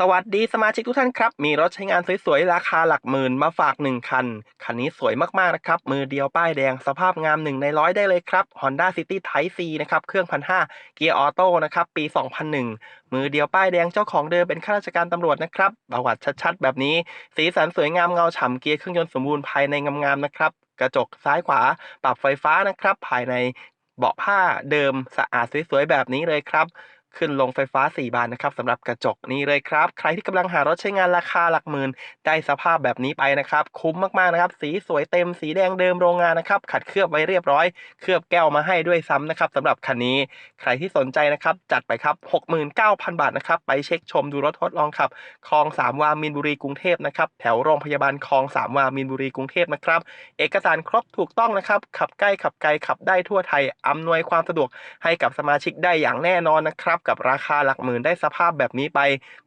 สวัสดีสมาชิกทุกท่านครับ มีรถใช้งานสวยๆ ราคาหลักหมื่นมาฝาก1คัน คันนี้สวยมากๆนะครับ มือเดียวป้ายแดงสภาพงาม1ในร้อยได้เลยครับ Honda City Type C นะครับ เครื่อง1,500เกียร์ออโต้นะครับ ปี 2001 มือเดียวป้ายแดงเจ้าของเดิมเป็นข้าราชการตำรวจนะครับประวัติชัดๆ แบบนี้ สีสันสวยงามเงาฉ่ำเกียร์เครื่องยนต์สมบูรณ์ภายในงามๆนะครับ กระจกซ้ายขวา ปรับไฟฟ้านะครับ ภายในเบาะผ้าเดิมสะอาดสวยๆแบบนี้เลยครับ ขึ้นลงไฟฟ้า 4 บานนะครับสำหรับกระจกนี้เลยครับ ใครที่กำลังหารถใช้งานราคาหลักหมื่น ได้สภาพแบบนี้ไปนะครับ คุ้มมากๆนะครับ สีสวยเต็มสีแดงเดิมโรงงานนะครับ ขัดเคลือบไว้เรียบร้อย เคลือบแก้วมาให้ด้วยซ้ำนะครับสำหรับคันนี้ ใครที่สนใจนะครับ จัดไปครับ 69,000 บาทนะครับ ไปเช็คชมดูรถทดลองขับ คลองสามวามีนบุรีกรุงเทพนะครับ แถวโรงพยาบาลคลองสามวามีนบุรีกรุงเทพนะครับ เอกสารครบถูกต้องนะครับ ขับใกล้ขับไกลขับได้ทั่วไทย อำนวยความสะดวกให้กับสมาชิกได้อย่างแน่นอนนะครับกับราคาหลักหมื่นได้สภาพแบบนี้ไป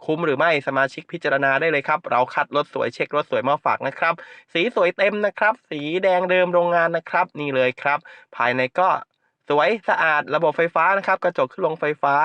คุ้มหรือไม่สมาชิกพิจารณาได้เลยครับ เราคัดรถสวยเช็ครถสวยมาฝากนะครับ สีสวยเต็มนะครับ สีแดงเดิมโรงงานนะครับ นี่เลยครับ ภายในก็ สวยสะอาดระบบไฟฟ้านะครับกระจกขึ้นลงไฟฟ้า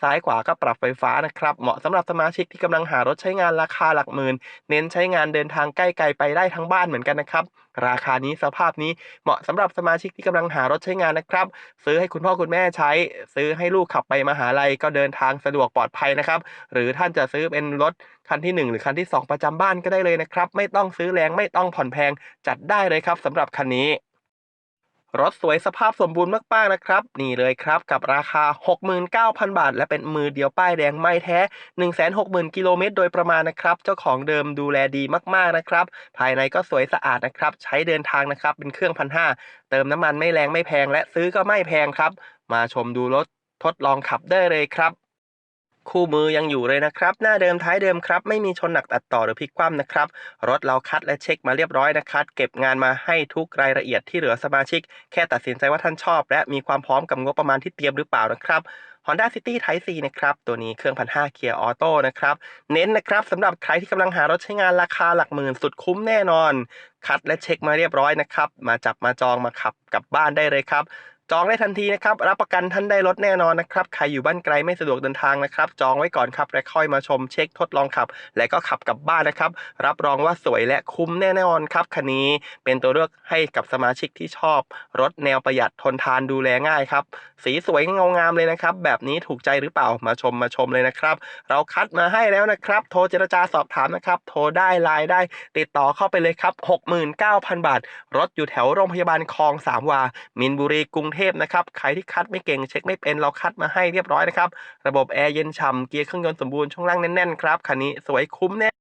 ซ้ายขวาก็ปรับไฟฟ้านะครับ เหมาะสำหรับสมาชิกที่กำลังหารถใช้งานราคาหลักหมื่น เน้นใช้งานเดินทางใกล้ไกลไปได้ทั้งบ้านเหมือนกันนะครับ ราคานี้สภาพนี้เหมาะสำหรับสมาชิกที่กำลังหารถใช้งานนะครับ ซื้อให้คุณพ่อคุณแม่ใช้ ซื้อให้ลูกขับไปมหาลัยก็เดินทางสะดวกปลอดภัยนะครับ หรือท่านจะซื้อเป็นรถคันที่ 1 หรือคันที่ 2 ประจำบ้านก็ได้เลยนะครับ ไม่ต้องซื้อแรงไม่ต้องผ่อนแพงจัดได้เลยครับสำหรับคันนี้ รถสวยสภาพสมบูรณ์มากๆนะครับ นี่เลยครับกับราคา 69,000 บาท และเป็นมือเดียวป้ายแดงไม่แท้ 160,000 กิโลเมตรโดยประมาณนะครับ เจ้าของเดิมดูแลดีมากๆนะครับ ภายในก็สวยสะอาดนะครับ ใช้เดินทางนะครับ เป็นเครื่องพันห้าเติมน้ำมันไม่แรงไม่แพง และซื้อก็ไม่แพงครับ มาชมดูรถทดลองขับได้เลยครับ คู่มือยังอยู่เลยนะครับ หน้าเดิมท้ายเดิมครับ ไม่มีชนหนักตัดต่อหรือพลิกคว่ำนะครับ รถเราคัดและเช็คมาเรียบร้อยนะครับ เก็บงานมาให้ทุกรายละเอียดที่เหลือสมาชิก แค่ตัดสินใจว่าท่านชอบ และมีความพร้อมกับงบประมาณที่เตรียมหรือเปล่านะครับ Honda City Type C นะครับ ตัวนี้เครื่องพันห้าเกียร์ออโต้นะครับ เน้นนะครับสำหรับใครที่กำลังหารถใช้งานราคาหลักหมื่นสุดคุ้มแน่นอน คัดและเช็คมาเรียบร้อยนะครับ มาจับมาจองมาขับกลับบ้านได้เลยครับ จองได้ทันทีนะครับ รับประกันท่านได้รถแน่นอนนะครับ ใครอยู่บ้านไกลไม่สะดวกเดินทางนะครับ จองไว้ก่อนครับ และค่อยมาชมเช็คทดลองขับ และก็ขับกลับบ้านนะครับ รับรองว่าสวยและคุ้มแน่นอนครับคันนี้เป็นตัวเลือกให้กับสมาชิกที่ชอบ รถแนวประหยัดทนทานดูแลง่ายครับ สีสวยเงางามเลยนะครับ แบบนี้ถูกใจหรือเปล่ามาชมมาชมเลยนะครับ เราคัดมาให้แล้วนะครับ โทรเจรจาสอบถามนะครับ โทรได้ไลน์ได้ ติดต่อเข้าไปเลยครับ 69,000 บาท รถอยู่แถวโรงพยาบาลคลองสามวา มินบุรีกรุงเทพนะครับใครที่คัดไม่เก่งเช็คไม่เป็นเราคัดมาให้เรียบร้อยนะครับ ระบบแอร์เย็นฉ่ำเกียร์เครื่องยนต์สมบูรณ์ช่วงล่างแน่นๆครับคันนี้สวยคุ้มแน่